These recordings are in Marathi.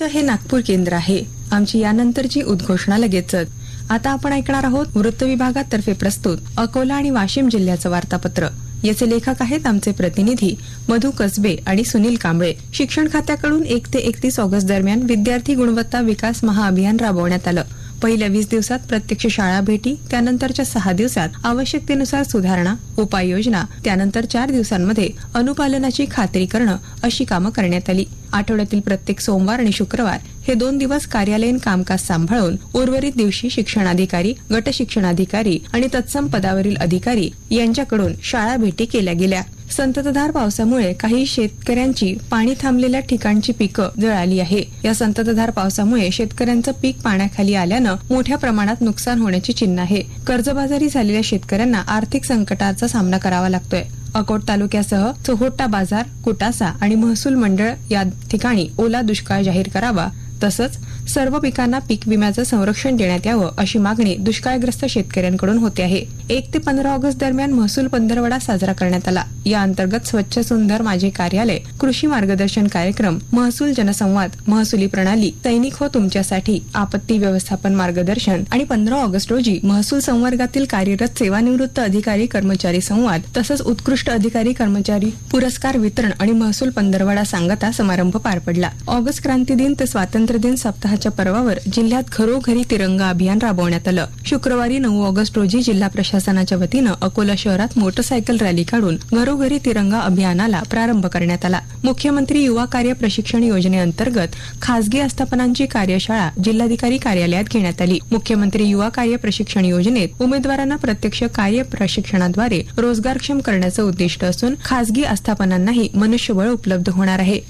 चं हे नागपूर केंद्र आहे. आमची यानंतरची उद्घोषणा लगेचच. आता आपण ऐकणार आहोत वृत्त विभागातर्फे प्रस्तुत अकोला आणि वाशिम जिल्ह्याचं वार्तापत्र. याचे लेखक आहेत आमचे प्रतिनिधी मधु कसबे आणि सुनील कांबळे. शिक्षण खात्याकडून एक ते एकतीस ऑगस्ट दरम्यान विद्यार्थी गुणवत्ता विकास महाअभियान राबवण्यात आलं. पहिल्या वीस दिवसात प्रत्यक्ष शाळा भेटी त्यानंतरच्या सहा दिवसात आवश्यकतेनुसार सुधारणा उपाययोजना त्यानंतर चार दिवसांमध्ये अनुपालनाची खात्री करणं अशी कामं करण्यात आली. आठवड्यातील प्रत्येक सोमवार आणि शुक्रवार हे दोन दिवस कार्यालयीन कामकाज सांभाळून उर्वरित दिवशी शिक्षणाधिकारी गट शिक्षणाधिकारी आणि तत्सम पदावरील अधिकारी यांच्याकडून शाळा भेटी केल्या गेल्या. संततधार पावसामुळे काही शेतकऱ्यांची पाणी थांबलेल्या ठिकाणची पिकं जळाली आहे. या संततधार पावसामुळे शेतकऱ्यांचं पीक पाण्याखाली आल्यानं मोठ्या प्रमाणात नुकसान होण्याची चिन्ह आहे. कर्जबाजारी झालेल्या शेतकऱ्यांना आर्थिक संकटाचा सामना करावा लागतोय. अकोट तालुक्यासह चोहोट्टा बाजार कुटासा आणि महसूल मंडळ या ठिकाणी ओला दुष्काळ जाहीर करावा तसंच सर्व पिकांना पीक विम्याचं संरक्षण देण्यात यावं अशी मागणी दुष्काळग्रस्त शेतकऱ्यांकडून होते आहे. एक ते पंधरा ऑगस्ट दरम्यान महसूल पंधरवडा साजरा करण्यात आला. या अंतर्गत स्वच्छ सुंदर माझे कार्यालय कृषी मार्गदर्शन कार्यक्रम महसूल जनसंवाद महसुली प्रणाली सैनिक हो तुमच्यासाठी आपत्ती व्यवस्थापन मार्गदर्शन आणि पंधरा ऑगस्ट रोजी महसूल संवर्गातील कार्यरत सेवानिवृत्त अधिकारी कर्मचारी संवाद तसंच उत्कृष्ट अधिकारी कर्मचारी पुरस्कार वितरण आणि महसूल पंधरवडा सांगता समारंभ पार पडला. ऑगस्ट क्रांती दिन ते स्वातंत्र्य दिन सप्ताहाच्या पर्वावर जिल्ह्यात घरोघरी तिरंगा अभियान राबवण्यात आलं. शुक्रवारी नऊ ऑगस्ट रोजी जिल्हा प्रशासनाच्या वतीनं अकोला शहरात मोटरसायकल रॅली काढून घरोघरी तिरंगा अभियानाला प्रारंभ करण्यात आला. मुख्यमंत्री युवा कार्य प्रशिक्षण योजनेअंतर्गत खासगी आस्थापनांची कार्यशाळा जिल्हाधिकारी कार्यालयात घेण्यात आली. मुख्यमंत्री युवा कार्य प्रशिक्षण योजनेत उमेदवारांना प्रत्यक्ष कार्य प्रशिक्षणाद्वारे रोजगारक्षम करण्याचं उद्दिष्ट असून खासगी आस्थापनांनाही मनुष्यबळ उपलब्ध होणार आहे.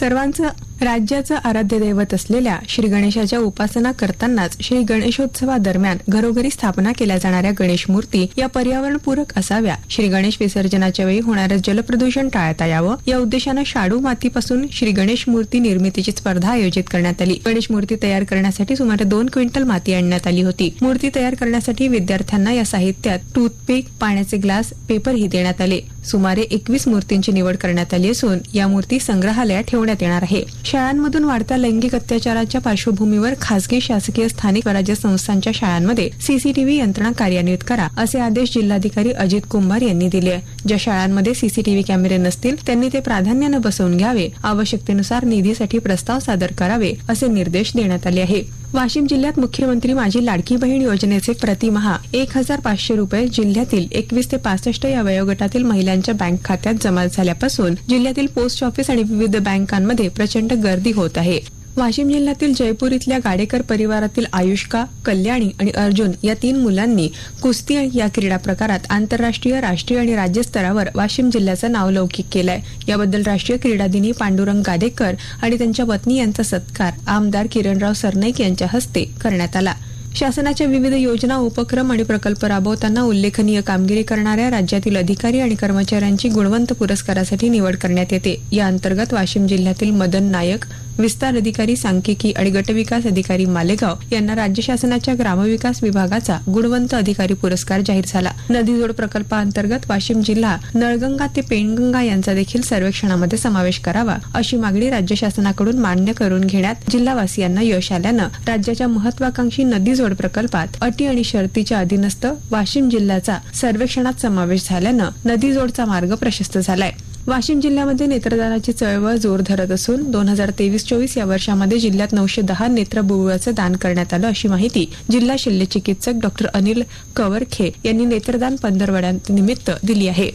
सर्वांचं राज्याचं आराध्य दैवत असलेल्या श्री गणेशाच्या उपासना करतानाच श्री गणेशोत्सवादरम्यान घरोघरी स्थापना केल्या जाणाऱ्या गणेश मूर्ती या पर्यावरणपूरक असाव्या. श्री गणेश विसर्जनाच्या वेळी होणारं जलप्रदूषण टाळता यावं. या उद्देशानं शाडू मातीपासून श्री गणेश मूर्ती निर्मितीची स्पर्धा आयोजित करण्यात आली. गणेश मूर्ती तयार करण्यासाठी सुमारे दोन क्विंटल माती आणण्यात आली होती. मूर्ती तयार करण्यासाठी विद्यार्थ्यांना या साहित्यात टूथपिक पाण्याचे ग्लास पेपरही देण्यात आले. सुमारे एकवीस मूर्तींची निवड करण्यात आली असून या मूर्ती संग्रहालयात ठेवण्यात येणार आहे. शाळांमधून वाढत्या लैंगिक अत्याचाराच्या पार्श्वभूमीवर खासगी शासकीय स्थानिक स्वराज्य संस्थांच्या शाळांमध्ये सीसीटीव्ही यंत्रणा कार्यान्वित करा असे आदेश जिल्हाधिकारी अजित कुंभार यांनी दिले ज्या शाळांमध्ये सीसीटीव्ही कॅमेरे नसतील त्यांनी ते प्राधान्यानं बसवून घ्यावे. आवश्यकतेनुसार निधीसाठी प्रस्ताव सादर करावे असे निर्देश देण्यात आले आहे. वाशिम जिल्ह्यात मुख्यमंत्री माझी लाडकी बहीण योजनेचे प्रतिमहा एक हजार पाचशे रुपये जिल्ह्यातील एकवीस ते पासष्ट या वयोगटातील महिलांच्या बँक खात्यात जमा झाल्यापासून जिल्ह्यातील पोस्ट ऑफिस आणि विविध बँकांमध्ये प्रचंड गर्दी होत आहे. वाशिम जिल्ह्यातील जयपूर इथल्या गाडेकर परिवारातील आयुष्का कल्याणी आणि अर्जुन या तीन मुलांनी कुस्ती या क्रीडा प्रकारात आंतरराष्ट्रीय राष्ट्रीय आणि राज्य स्तरावर वाशिम जिल्ह्याचं नाव लौकिक केलंय. याबद्दल राष्ट्रीय क्रीडा दिनी पांडुरंग गादेकर आणि त्यांच्या पत्नी यांचा सत्कार आमदार किरणराव सरनाईक यांच्या हस्ते करण्यात आला. शासनाच्या विविध योजना उपक्रम आणि प्रकल्प राबवताना उल्लेखनीय कामगिरी करणाऱ्या राज्यातील अधिकारी आणि कर्मचाऱ्यांची गुणवंत पुरस्कारासाठी निवड करण्यात येते. या अंतर्गत वाशिम जिल्ह्यातील मदन नायक विस्तार अधिकारी सांख्यिकी आणि गटविकास अधिकारी मालेगाव यांना राज्य शासनाच्या ग्रामविकास विभागाचा गुणवंत अधिकारी पुरस्कार जाहीर झाला. नदीजोड प्रकल्पाअंतर्गत वाशिम जिल्हा नळगंगा ते पेणगंगा यांचा देखील सर्वेक्षणामध्ये समावेश करावा अशी मागणी राज्य शासनाकडून मान्य करून घेण्यात जिल्हावासियांना यश आल्यानं राज्याच्या महत्वाकांक्षी नदीजोड प्रकल्पात अटी आणि शर्तीच्या अधीनस्थ वाशिम जिल्ह्याचा सर्वेक्षणात समावेश झाल्यानं नदीजोडचा मार्ग प्रशस्त झालाय. वाशिम जिल्ह्यामध्ये नेत्रदानाची चळवळ जोर धरत असून दोन हजार तेवीस चोवीस या वर्षामध्ये जिल्ह्यात नऊशे दहा नेत्रबुळाचं दान करण्यात आलं अशी माहिती जिल्हा शल्य चिकित्सक डॉक्टर अनिल कवरखे यांनी नेत्रदान पंधरवड्यानिमित्त दिली आहे.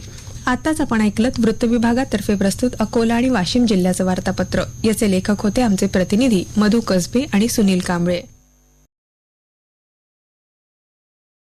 आताच आपण ऐकलं वृत्त विभागातर्फे प्रस्तुत अकोला आणि वाशिम जिल्ह्याचं वार्तापत्र. याचे लेखक होते आमचे प्रतिनिधी मधु कसबे आणि सुनील कांबळे.